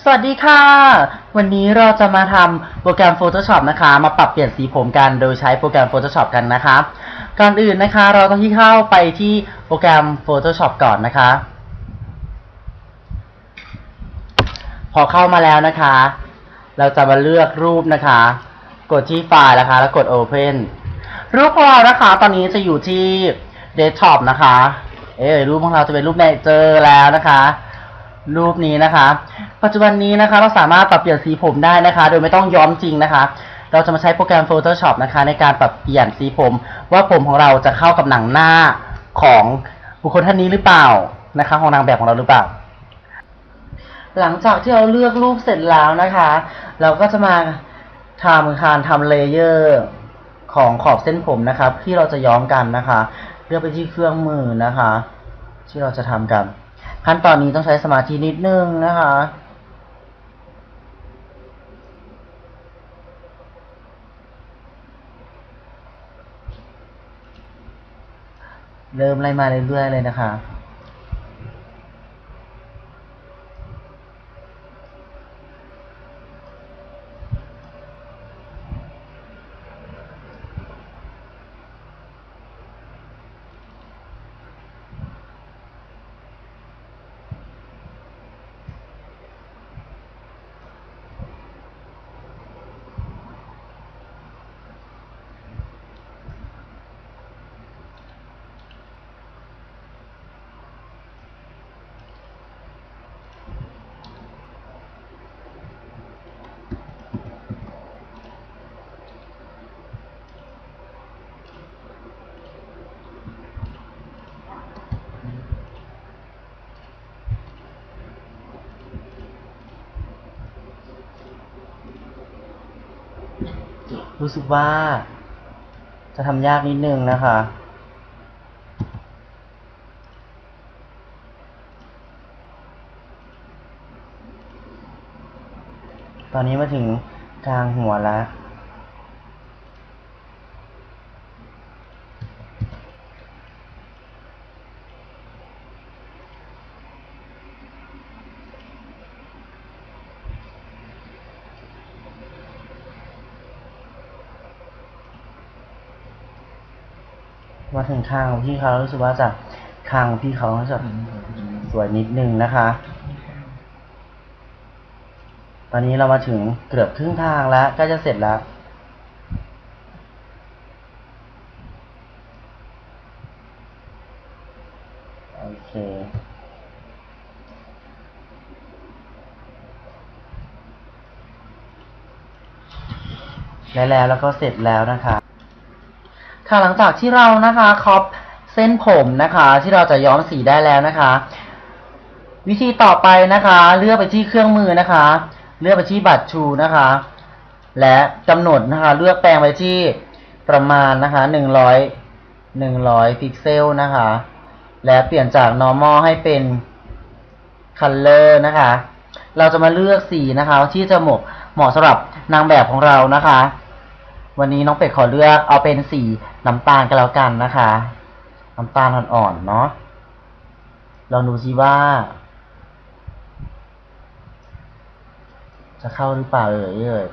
สวัสดีค่ะ วันนี้เราจะมาทำโปรแกรม Photoshop นะคะ มาปรับเปลี่ยนสีผมกันโดยใช้โปรแกรม Photoshop กันนะคะ ก่อนอื่นนะคะ เราต้องที่เข้าไปที่โปรแกรม Photoshop ก่อนนะคะ พอเข้ามาแล้วนะคะ เราจะมาเลือกรูปนะคะ กดที่ไฟล์นะคะ แล้วกด Open รูปของเรานะคะ ตอนนี้จะอยู่ที่ Desktop นะคะ เอ้ยรูปของเราจะเป็นรูปในเจอแล้วนะคะ รูปนี้นะคะ ปัจจุบันนี้นะคะเราสามารถปรับเปลี่ยนสีผมได้นะคะ โดยไม่ต้องย้อมจริงนะคะ เราจะมาใช้โปรแกรม Photoshop นะคะ ในการปรับเปลี่ยนสีผม ว่าผมของเราจะเข้ากับหนังหน้าของบุคคลท่านนี้หรือเปล่านะคะของนางแบบของเราหรือเปล่า หลังจากที่เราเลือกรูปเสร็จแล้วนะคะ เราก็จะมาทำการทำเลเยอร์ของขอบเส้นผมนะครับ ที่เราจะย้อมกันนะคะ เลือกไปที่เครื่องมือนะคะ ที่เราจะทำกัน ขั้นตอนนี้ต้องใช้สมาธินิดนึงนะคะเริ่มไล่มาเรื่อยๆเลยนะคะ รู้สึกว่า จะทำยากนิดนึงนะคะ ตอนนี้มาถึงกลางหัวแล้ว มาถึงคางของพี่เขารู้สึกว่าจะคางของพี่เขาจะสวยนิดนึงนะคะ ตอนนี้เรามาถึงเกือบครึ่งทางแล้วใกล้จะเสร็จแล้วโอเคและแล้วแล้วก็เสร็จแล้วนะคะ ค่ะหลังจากที่เรานะคะครอบเส้นผมนะคะ ที่เราจะย้อมสีได้แล้วนะคะ วิธีต่อไปนะคะ เลือกไปที่เครื่องมือนะคะ เลือกไปที่บัตรชูนะคะ และกำหนดนะคะ เลือกแปลงไปที่ประมาณนะคะหนึ่งร้อยหนึ่งร้อยพิกเซลนะคะ และเปลี่ยนจาก normal ให้เป็น color นะคะ เราจะมาเลือกสีนะคะ ที่จะเหมาะเหมาะสำหรับนางแบบของเรานะคะ วันนี้น้องเป็ดขอเลือกเอาเป็นสีน้ำตาลกันแล้วกันนะคะ น้ำตาลอ่อนๆเนาะลองดูซิว่า จะเข้าหรือเปล่าเอ่ยเอ่ย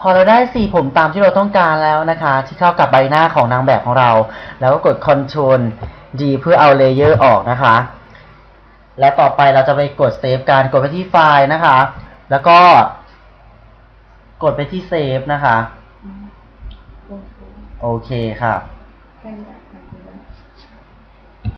พอเราได้สีผมตามที่เราต้องการแล้วนะคะ ที่เข้ากับใบหน้าของนางแบบของเรา แล้วก็กด Ctrl D เพื่อเอาเลเยอร์ออกนะคะ และต่อไปเราจะไปกดเซฟการกดไปที่ไฟล์นะคะ แล้วก็กดไปที่เซฟนะคะ โอเคค่ะ